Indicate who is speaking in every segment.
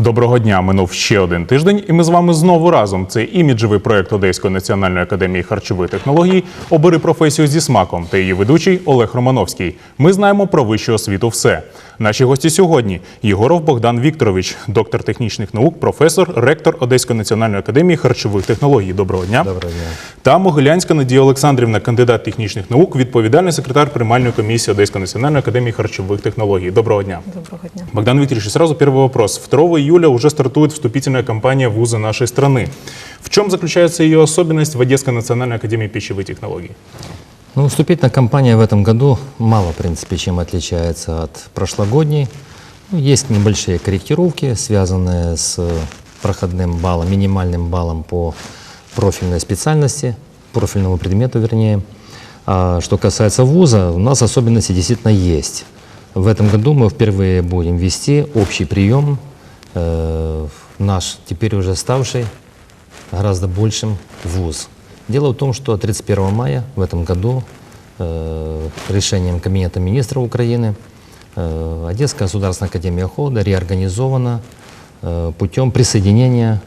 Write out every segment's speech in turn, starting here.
Speaker 1: Доброго дня! Минув ще один тиждень, і ми з вами знову разом. Це іміджевий проект Одеської національної академії харчових технологій Обери професію зі смаком та її ведучий Олег Романовський. Ми знаємо про вищу освіту все. Наші гості сьогодні Єгоров Богдан Вікторович, доктор технічних наук, професор, ректор Одеської національної академії харчових технологій. Доброго дня.
Speaker 2: Доброго дня.
Speaker 1: Та Могилянська Надія Олександрівна, кандидат технічних наук, відповідальний секретар приймальної комісії Одеської національної академії харчових технологій. Доброго дня.
Speaker 3: Доброго дня.
Speaker 1: Богдан Викторович, сразу первый вопрос. 2 июля уже стартует вступительная кампания в вузы нашей страны. В чем заключается ее особенность в Одесской национальной академии пищевых технологий?
Speaker 2: Ну, вступительная кампания в этом году мало, в принципе, чем отличается от прошлогодней. Ну, есть небольшие корректировки, связанные с проходным баллом, минимальным баллом по профильной специальности, профильному предмету, вернее. А что касается вуза, у нас особенности действительно есть. В этом году мы впервые будем вести общий прием, наш теперь уже ставший гораздо большим вуз. Дело в том, что 31 мая в этом году э, решением Кабинета министров Украины э, Одесская государственная академия холода реорганизована э, путем присоединения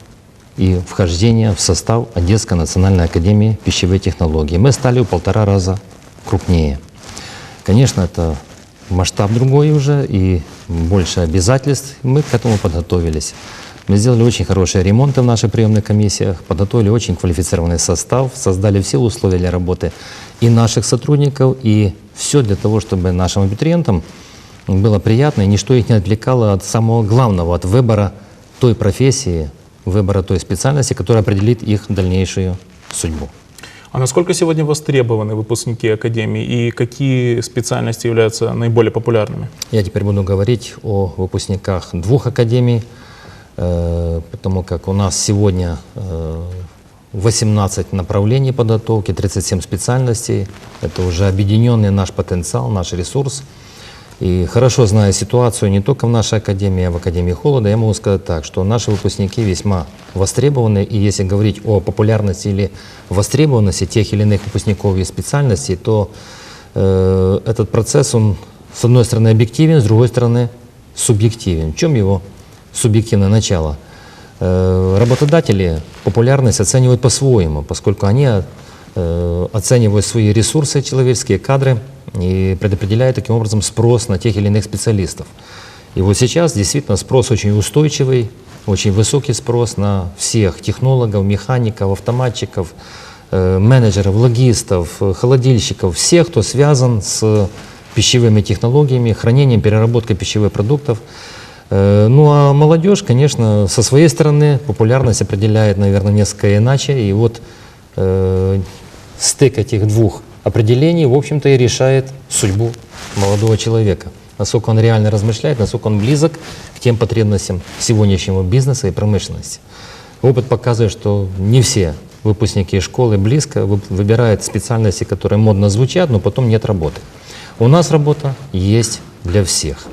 Speaker 2: и вхождения в состав Одесской национальной академии пищевой технологии. Мы стали в полтора раза крупнее. Конечно, это масштаб другой уже и больше обязательств. Мы к этому подготовились. Мы сделали очень хорошие ремонты в наших приемных комиссиях, подготовили очень квалифицированный состав, создали все условия для работы и наших сотрудников, и все для того, чтобы нашим абитуриентам было приятно, и ничто их не отвлекало от самого главного, от выбора той профессии, выбора той специальности, которая определит их дальнейшую судьбу.
Speaker 1: А насколько сегодня востребованы выпускники академии и какие специальности являются наиболее популярными?
Speaker 2: Я теперь буду говорить о выпускниках двух академий, э, потому как у нас сегодня э, 18 направлений подготовки, 37 специальностей. Это уже объединенный наш потенциал, наш ресурс. И хорошо зная ситуацию не только в нашей академии, а в Академии Холода, я могу сказать так, что наши выпускники весьма востребованы. И если говорить о популярности или востребованности тех или иных выпускников и специальностей, то э, этот процесс, он с одной стороны объективен, с другой стороны субъективен. В чем его субъективное начало? Э, Работодатели популярность оценивают по-своему, поскольку они оценивают свои ресурсы человеческие, кадры и предопределяют таким образом спрос на тех или иных специалистов. И вот сейчас действительно спрос очень устойчивый, очень высокий спрос на всех технологов, механиков, автоматчиков, э, менеджеров, логистов, э, холодильщиков, всех, кто связан с пищевыми технологиями, хранением, переработкой пищевых продуктов. Э, Ну а молодежь, конечно, со своей стороны популярность определяет, наверное, несколько иначе. И вот э, стык этих двух определений, в общем-то, и решает судьбу молодого человека. Насколько он реально размышляет, насколько он близок к тем потребностям сегодняшнего бизнеса и промышленности. Опыт показывает, что не все выпускники школы близко вы- выбирают специальности, которые модно звучат, но потом нет работы. У нас работа есть для всех.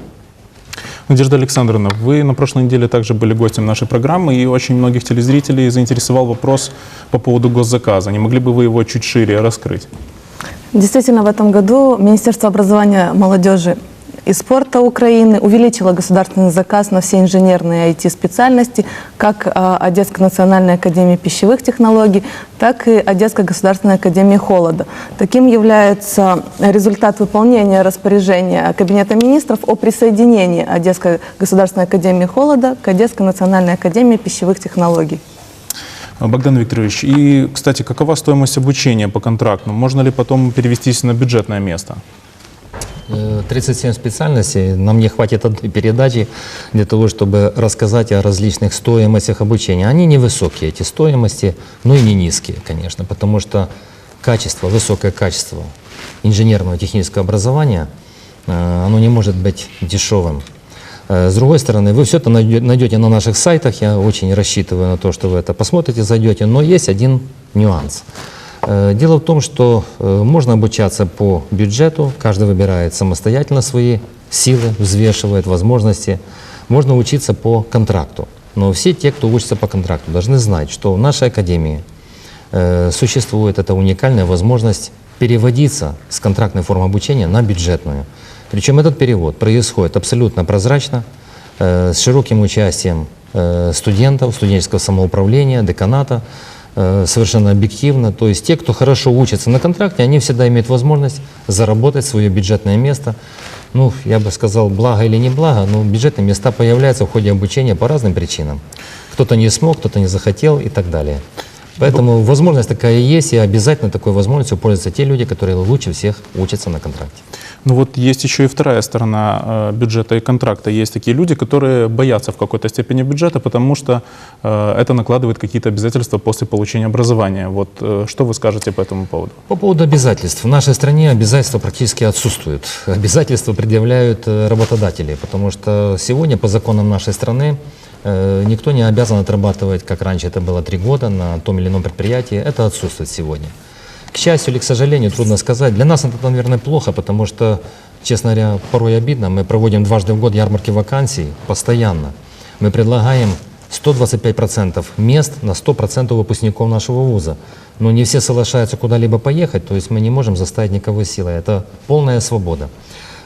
Speaker 1: Надежда Александровна, вы на прошлой неделе также были гостем нашей программы, и очень многих телезрителей заинтересовал вопрос по поводу госзаказа. Не могли бы вы его чуть шире раскрыть?
Speaker 3: Действительно, в этом году Министерство образования, молодежи и спорта Украины увеличило государственный заказ на все инженерные IT-специальности, как э, Одесской национальной академии пищевых технологий, так и Одесской государственной академии холода. Таким является результат выполнения распоряжения Кабинета министров о присоединении Одесской государственной академии холода к Одесской национальной академии пищевых технологий.
Speaker 1: Богдан Викторович, и, кстати, какова стоимость обучения по контракту? Можно ли потом перевестись на бюджетное место?
Speaker 2: Э, 37 специальностей, нам не хватит одной передачи для того, чтобы рассказать о различных стоимостях обучения. Они невысокие, эти стоимости, но и не низкие, конечно, потому что качество, высокое качество инженерного технического образования, э, оно не может быть дешевым. Э, С другой стороны, вы все это найдете на наших сайтах, я очень рассчитываю на то, что вы это посмотрите, зайдете, но есть один нюанс. Э, Дело в том, что э, можно обучаться по бюджету, каждый выбирает самостоятельно свои силы, взвешивает возможности. Можно учиться по контракту. Но все те, кто учится по контракту, должны знать, что в нашей академии э, существует эта уникальная возможность переводиться с контрактной формы обучения на бюджетную. Причем этот перевод происходит абсолютно прозрачно, с широким участием студентов, студенческого самоуправления, деканата, совершенно объективно. То есть те, кто хорошо учится на контракте, они всегда имеют возможность заработать свое бюджетное место. Ну, я бы сказал, благо или не благо, но бюджетные места появляются в ходе обучения по разным причинам. Кто-то не смог, кто-то не захотел и так далее. Поэтому возможность такая есть, и обязательно такой возможностью пользуются те люди, которые лучше всех учатся на контракте.
Speaker 1: Ну вот есть еще и вторая сторона э, бюджета и контракта. Есть такие люди, которые боятся в какой-то степени бюджета, потому что э, это накладывает какие-то обязательства после получения образования. Вот э, что вы скажете по этому поводу?
Speaker 2: По поводу обязательств. В нашей стране обязательства практически отсутствуют. Обязательства предъявляют работодатели, потому что сегодня по законам нашей страны никто не обязан отрабатывать, как раньше это было три года, на том или ином предприятии. Это отсутствует сегодня. К счастью или к сожалению, трудно сказать. Для нас это, наверное, плохо, потому что, честно говоря, порой обидно. Мы проводим дважды в год ярмарки вакансий постоянно. Мы предлагаем 125% мест на 100% выпускников нашего вуза. Но не все соглашаются куда-либо поехать, то есть мы не можем заставить никого силой. Это полная свобода.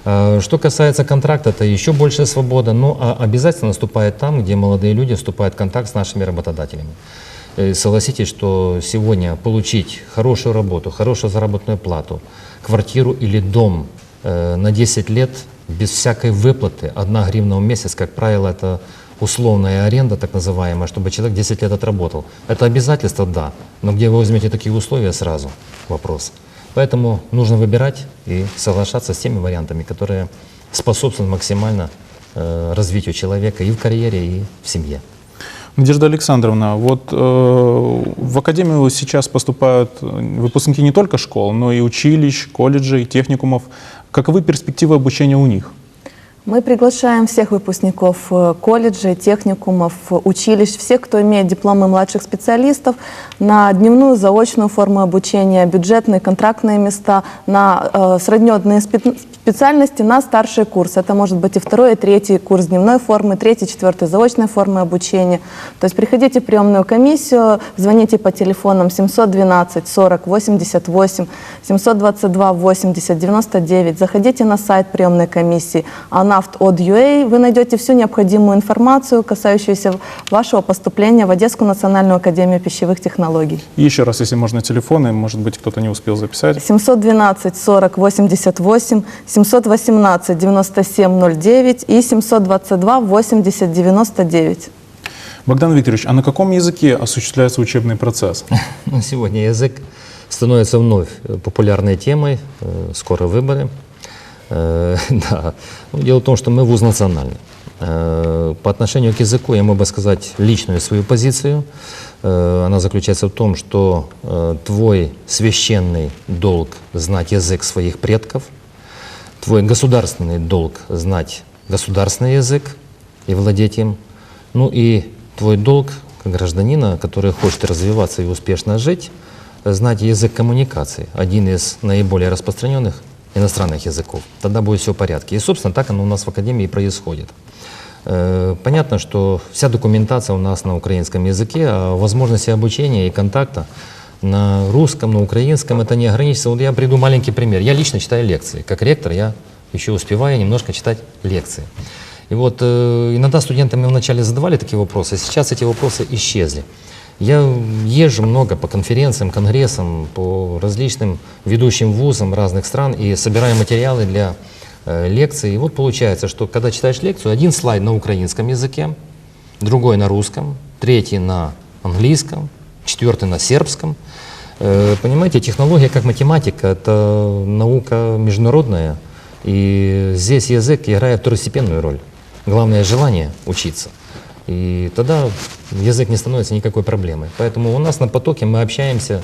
Speaker 2: Э, Что касается контракта, это еще большая свобода, но а, обязательно наступает там, где молодые люди вступают в контакт с нашими работодателями. Э, Согласитесь, что сегодня получить хорошую работу, хорошую заработную плату, квартиру или дом э, на 10 лет без всякой выплаты, одна гривна в месяц, как правило, это условная аренда, так называемая, чтобы человек 10 лет отработал. Это обязательство, да, но где вы возьмете такие условия сразу? Вопрос. Поэтому нужно выбирать и соглашаться с теми вариантами, которые способствуют максимально э, развитию человека и в карьере, и в семье.
Speaker 1: Надежда Александровна, вот э, в академию сейчас поступают э, выпускники не только школ, но и училищ, колледжей, техникумов. Каковы перспективы обучения у них?
Speaker 3: Мы приглашаем всех выпускников э, колледжей, техникумов, э, училищ, всех, кто имеет дипломы младших специалистов, на дневную заочную форму обучения, бюджетные, контрактные места, на э, средневодные спе- специальности на старший курс. Это может быть и второй, и третий курс дневной формы, третий, четвертый заочной формы обучения. То есть приходите в приемную комиссию, звоните по телефонам 712 40 88, 722 80 99, заходите на сайт приемной комиссии anaft.od.ua, вы найдете всю необходимую информацию, касающуюся вашего поступления в Одесскую национальную академию пищевых технологий.
Speaker 1: И еще раз, если можно, телефоны, может быть, кто-то не успел записать.
Speaker 3: 712 40 88, 718 97 09 и 722 80 99.
Speaker 1: Богдан Викторович, а на каком языке осуществляется учебный процесс?
Speaker 2: Ну, Сегодня язык становится вновь э, популярной темой, э, скоро выборы. Э, Да. Ну, Дело в том, что мы вуз национальный. По отношению к языку я мог бы сказать личную свою позицию. Она заключается в том, что твой священный долг знать язык своих предков, твой государственный долг знать государственный язык и владеть им, ну и твой долг как гражданина, который хочет развиваться и успешно жить, знать язык коммуникации, один из наиболее распространенных иностранных языков. Тогда будет все в порядке. И, собственно, так оно у нас в Академии и происходит. Э, Понятно, что вся документация у нас на украинском языке, а возможности обучения и контакта на русском, на украинском это не ограничится. Вот я приду маленький пример. Я лично читаю лекции. Как ректор я еще успеваю немножко читать лекции. И вот э, иногда студенты мне вначале задавали такие вопросы, сейчас эти вопросы исчезли. Я езжу много по конференциям, конгрессам, по различным ведущим вузам разных стран и собираю материалы для э, лекций. И вот получается, что когда читаешь лекцию, один слайд на украинском языке, другой на русском, третий на английском, четвертый на сербском. Э, Понимаете, технология как математика – это наука международная, и здесь язык играет второстепенную роль. Главное – желание учиться. И тогда язык не становится никакой проблемой. Поэтому у нас на потоке мы общаемся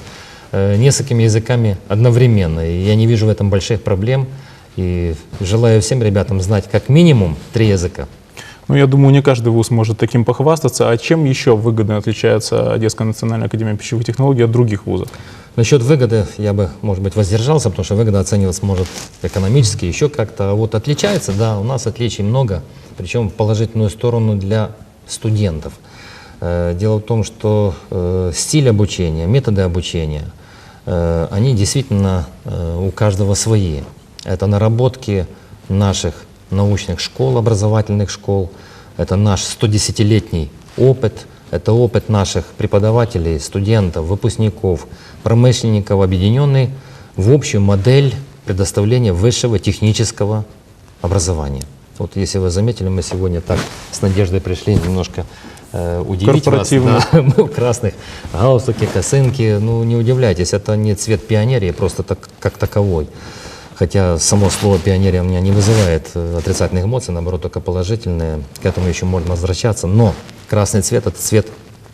Speaker 2: э, несколькими языками одновременно. И я не вижу в этом больших проблем. И желаю всем ребятам знать как минимум три языка.
Speaker 1: Ну, я думаю, не каждый вуз может таким похвастаться. А чем еще выгодно отличается Одесская национальная академия пищевых технологий от других вузов?
Speaker 2: Насчет выгоды я бы, может быть, воздержался, потому что выгода оцениваться может экономически, еще как-то. А вот отличается, да, у нас отличий много, причем в положительную сторону для студентов. Э, Дело в том, что э, стиль обучения, методы обучения, э, они действительно у каждого свои. Это наработки наших научных школ, образовательных школ, это наш 110-летний опыт, это опыт наших преподавателей, студентов, выпускников, промышленников, объединенный в общую модель предоставления высшего технического образования. Вот если вы заметили, мы сегодня так с Надеждой пришли немножко э, удивить вас. Да, мы в красных галстуке, косынки. Ну, не удивляйтесь, это не цвет пионерии, просто так, как таковой. Хотя само слово пионерия у меня не вызывает э, отрицательных эмоций, наоборот, только положительные. К этому еще можно возвращаться. Но красный цвет – это цвет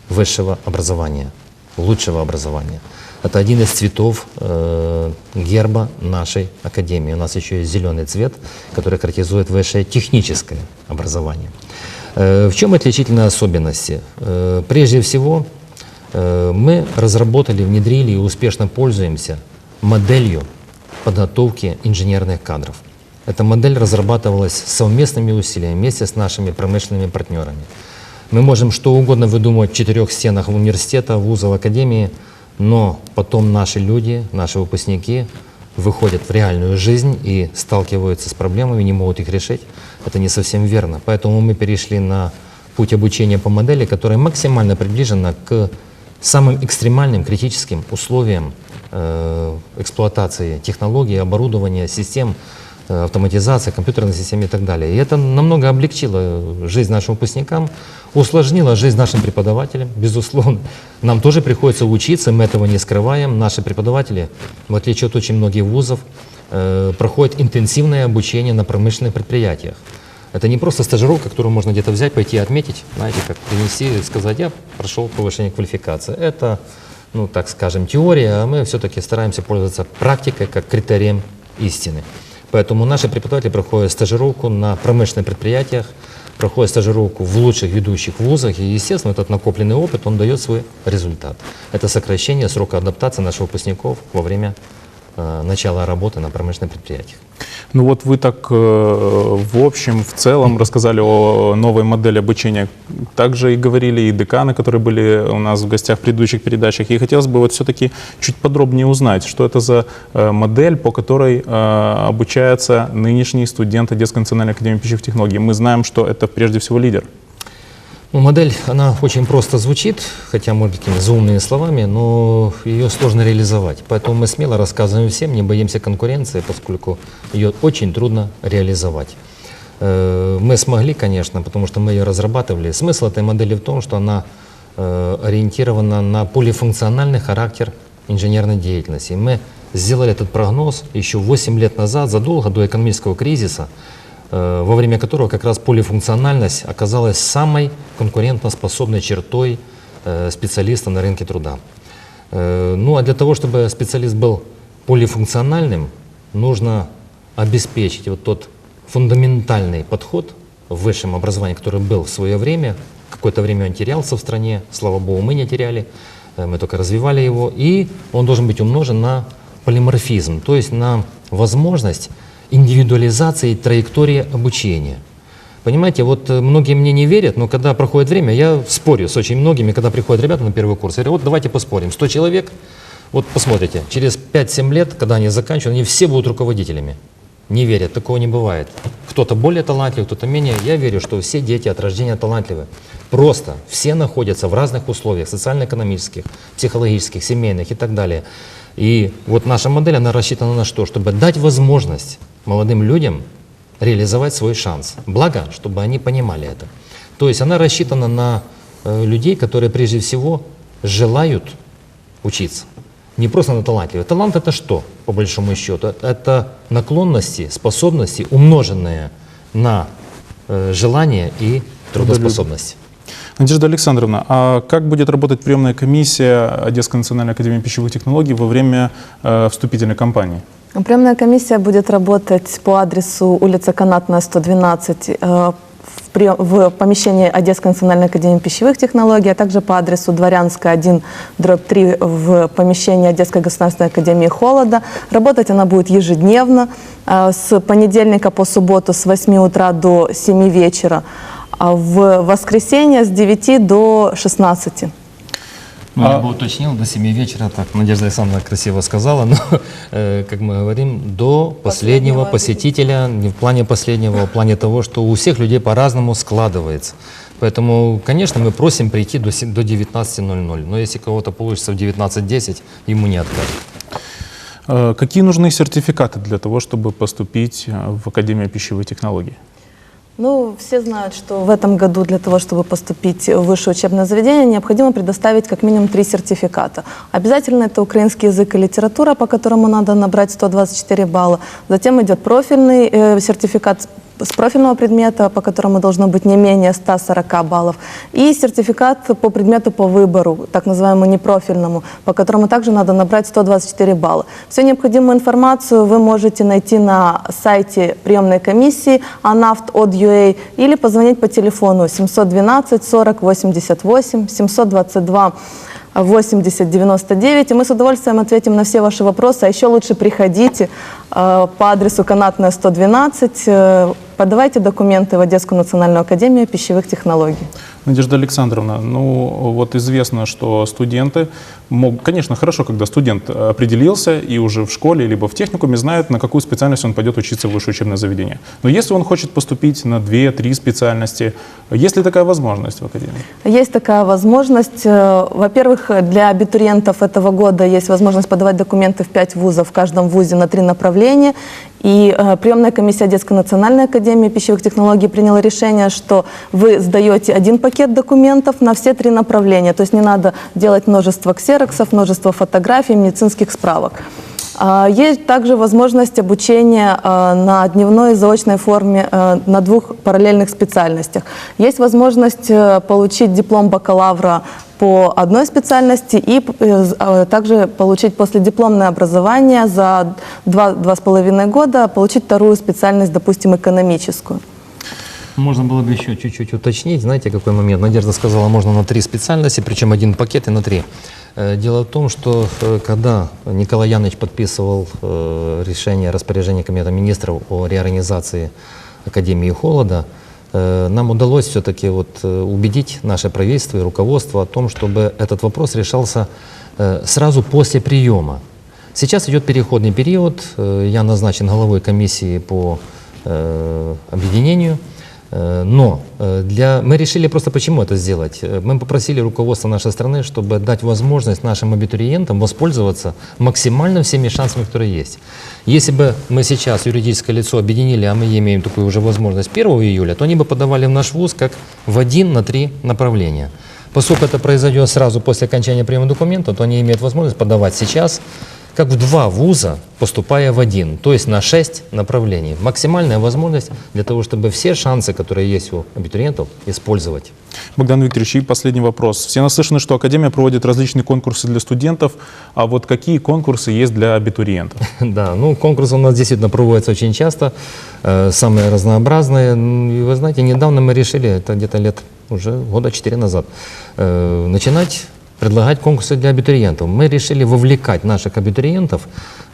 Speaker 2: высшего образования, лучшего образования. Это один из цветов э, герба нашей академии. У нас еще есть зеленый цвет, который характеризует высшее техническое образование. Э, в чем отличительные особенности? Э, прежде всего, э, мы разработали, внедрили и успешно пользуемся моделью подготовки инженерных кадров. Эта модель разрабатывалась совместными усилиями вместе с нашими промышленными партнерами. Мы можем что угодно выдумывать в четырех стенах университета, вузов, академии, но потом наши люди, наши выпускники выходят в реальную жизнь и сталкиваются с проблемами, не могут их решить. Это не совсем верно. Поэтому мы перешли на путь обучения по модели, которая максимально приближена к самым экстремальным критическим условиям эксплуатации технологий, оборудования, систем, э, автоматизации, компьютерной системы и так далее. И это намного облегчило жизнь нашим выпускникам, усложнило жизнь нашим преподавателям, безусловно. Нам тоже приходится учиться, мы этого не скрываем. Наши преподаватели, в отличие от очень многих вузов, э, проходят интенсивное обучение на промышленных предприятиях. Это не просто стажировка, которую можно где-то взять, пойти отметить, знаете, как принести и сказать, я прошел повышение квалификации. Это, ну, так скажем, теория, а мы все-таки стараемся пользоваться практикой как критерием истины. Поэтому наши преподаватели проходят стажировку на промышленных предприятиях, проходят стажировку в лучших ведущих вузах, и, естественно, этот накопленный опыт, он дает свой результат. Это сокращение срока адаптации наших выпускников во время начала работы на промышленных предприятиях.
Speaker 1: Ну вот вы так э, в общем, в целом рассказали о новой модели обучения. Также и говорили и деканы, которые были у нас в гостях в предыдущих передачах. И хотелось бы вот все-таки чуть подробнее узнать, что это за э, модель, по которой э, обучаются нынешние студенты Детской национальной академии пищевых технологий. Мы знаем, что это прежде всего лидер.
Speaker 2: Ну, модель, она очень просто звучит, хотя, может быть, такими заумными словами, но ее сложно реализовать. Поэтому мы смело рассказываем всем, не боимся конкуренции, поскольку ее очень трудно реализовать. Э, Мы смогли, конечно, потому что мы ее разрабатывали. Смысл этой модели в том, что она э, ориентирована на полифункциональный характер инженерной деятельности. Мы сделали этот прогноз еще 8 лет назад, задолго до экономического кризиса, во время которого как раз полифункциональность оказалась самой конкурентоспособной чертой э, специалиста на рынке труда. Э, Ну а для того, чтобы специалист был полифункциональным, нужно обеспечить вот тот фундаментальный подход в высшем образовании, который был в свое время, какое-то время он терялся в стране, слава богу, мы не теряли, э, мы только развивали его, и он должен быть умножен на полиморфизм, то есть на возможность индивидуализации траектории обучения. Понимаете, вот э, многие мне не верят, но когда проходит время, я спорю с очень многими, когда приходят ребята на первый курс, я говорю, вот давайте поспорим, 100 человек, вот посмотрите, через 5-7 лет, когда они заканчивают, они все будут руководителями. Не верят, такого не бывает. Кто-то более талантлив, кто-то менее. Я верю, что все дети от рождения талантливы. Просто все находятся в разных условиях, социально-экономических, психологических, семейных и так далее. И вот наша модель, она рассчитана на что? Чтобы дать возможность молодым людям реализовать свой шанс. Благо, чтобы они понимали это. То есть она рассчитана на э, людей, которые прежде всего желают учиться. Не просто на талантливые. Талант это что, по большому счету? Это наклонности, способности, умноженные на э, желание и трудоспособность.
Speaker 1: Надежда Александровна, а как будет работать приемная комиссия Одесской национальной академии пищевых технологий во время э, вступительной кампании?
Speaker 3: Приемная комиссия будет работать по адресу улица Канатная, 112, э, в, помещении Одесской национальной академии пищевых технологий, а также по адресу Дворянская 1, дробь 3 в помещении Одесской государственной академии холода. Работать она будет ежедневно, э, с понедельника по субботу с 8 утра до 7 вечера, а в воскресенье с 9 до 16.
Speaker 2: Ну,
Speaker 1: А-
Speaker 2: я бы уточнил, до 7 вечера, так Надежда Александровна красиво сказала, но, э, как мы говорим, до последнего
Speaker 3: Последнего
Speaker 2: посетителя, не в плане последнего, а в плане того, что у всех людей по-разному складывается. Поэтому, конечно, мы просим прийти до, се- до 19.00, но если кого-то получится в 19.10, ему не откажут.
Speaker 1: Э, Какие нужны сертификаты для того, чтобы поступить э, в Академию пищевой технологии?
Speaker 3: Ну, все знают, что в этом году для того, чтобы поступить в высшее учебное заведение, необходимо предоставить как минимум три сертификата. Обязательно это украинский язык и литература, по которому надо набрать 124 балла. Затем идет профильный э, сертификат с профильного предмета, по которому должно быть не менее 140 баллов, и сертификат по предмету по выбору, так называемому непрофильному, по которому также надо набрать 124 балла. Всю необходимую информацию вы можете найти на сайте приемной комиссии anaft.od.ua или позвонить по телефону 712 40 88 722 80 99, и мы с удовольствием ответим на все ваши вопросы. А еще лучше приходите э, по адресу Канатная 112, э, подавайте документы в Одесскую национальную академию пищевых технологий.
Speaker 1: Надежда Александровна, ну вот известно, что студенты могут, конечно, хорошо, когда студент определился и уже в школе либо в техникуме знает, на какую специальность он пойдет учиться в высшее учебное заведение. Но если он хочет поступить на 2-3 специальности, есть ли такая возможность в Академии?
Speaker 3: Есть такая возможность. Э, Во-первых, для абитуриентов этого года есть возможность подавать документы в 5 вузов, в каждом вузе на три направления. И э, приемная комиссия Детской национальной академии пищевых технологий приняла решение, что вы сдаете один пакет документов на все три направления. То есть не надо делать множество ксероксов, множество фотографий, медицинских справок. А, Есть также возможность обучения э, на дневной и заочной форме э, на двух параллельных специальностях. Есть возможность э, получить диплом бакалавра по одной специальности и э, также получить после дипломное образование за два, два с половиной года, получить вторую специальность, допустим, экономическую.
Speaker 2: Можно было бы еще чуть-чуть уточнить. Знаете, какой момент? Надежда сказала, можно на три специальности, причем один пакет и на три. Э, Дело в том, что э, когда Николай Янович подписывал э, решение распоряжения Комитета министров о реорганизации Академии Холода, нам удалось все-таки вот убедить наше правительство и руководство о том, чтобы этот вопрос решался сразу после приема. Сейчас идет переходный период. Я назначен головой комиссии по объединению. Э, Но э, для... мы решили просто почему это сделать. Э, Мы попросили руководство нашей страны, чтобы дать возможность нашим абитуриентам воспользоваться максимально всеми шансами, которые есть. Если бы мы сейчас юридическое лицо объединили, а мы имеем такую уже возможность 1 июля, то они бы подавали в наш вуз как в один на три направления. Поскольку это произойдет сразу после окончания приема документов, то они имеют возможность подавать сейчас как в два вуза, поступая в один, то есть на шесть направлений. Максимальная возможность для того, чтобы все шансы, которые есть у абитуриентов, использовать.
Speaker 1: Богдан Викторович, и последний вопрос. Все наслышаны, что Академия проводит различные конкурсы для студентов, а вот какие конкурсы есть для абитуриентов?
Speaker 2: Да, ну конкурсы у нас действительно проводятся очень часто, э, самые разнообразные. М, И вы знаете, недавно мы решили, это где-то лет уже года четыре назад, э, начинать предлагать конкурсы для абитуриентов. Мы решили вовлекать наших абитуриентов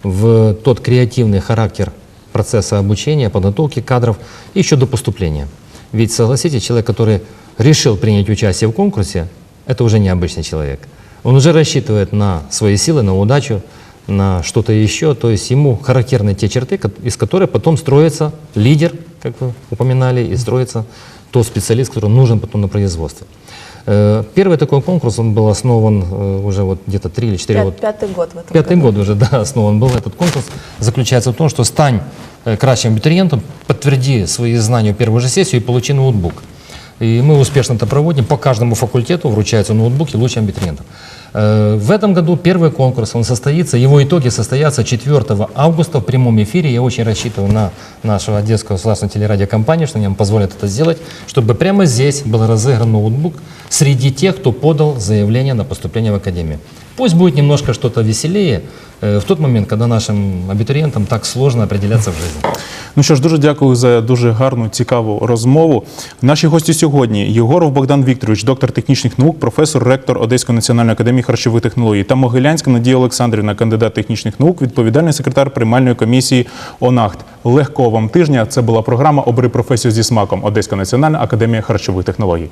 Speaker 2: в тот креативный характер процесса обучения, подготовки кадров еще до поступления. Ведь согласитесь, человек, который решил принять участие в конкурсе, это уже необычный человек. Он уже рассчитывает на свои силы, на удачу, на что-то еще. То есть ему характерны те черты, из которых потом строится лидер, как вы упоминали, и строится тот специалист, который нужен потом на производстве. Э, Первый такой конкурс, он был основан э, уже вот где-то три или четыре года.
Speaker 3: Пятый год в этом
Speaker 2: Пятый
Speaker 3: году.
Speaker 2: год уже, да, основан был этот конкурс. Заключается в том, что стань э, кращим абитуриентом, подтверди свои знания в первую же сессию и получи ноутбук. И мы успешно это проводим. По каждому факультету вручаются ноутбуки лучшим абитуриентам. Э, В этом году первый конкурс, он состоится, его итоги состоятся 4 августа в прямом эфире. Я очень рассчитываю на нашу Одесскую государственную телерадиокомпанию, что они нам позволят это сделать, чтобы прямо здесь был разыгран ноутбук среди тех, кто подал заявление на поступление в Академию. Пусть будет немножко что-то веселее э, в тот момент, когда нашим абитуриентам так сложно определяться в жизни.
Speaker 1: Ну що ж, дуже дякую за дуже гарну, цікаву розмову. Наші гості сьогодні Єгоров Богдан Вікторович, доктор технічних наук, професор, ректор Одеської національної академії харчових технологій та Могилянська Надія Олександрівна, кандидат технічних наук, відповідальний секретар приймальної комісії ОНАХТ. Легкого вам тижня. Це була програма Обери професію зі смаком Одеська національна академія харчових технологій.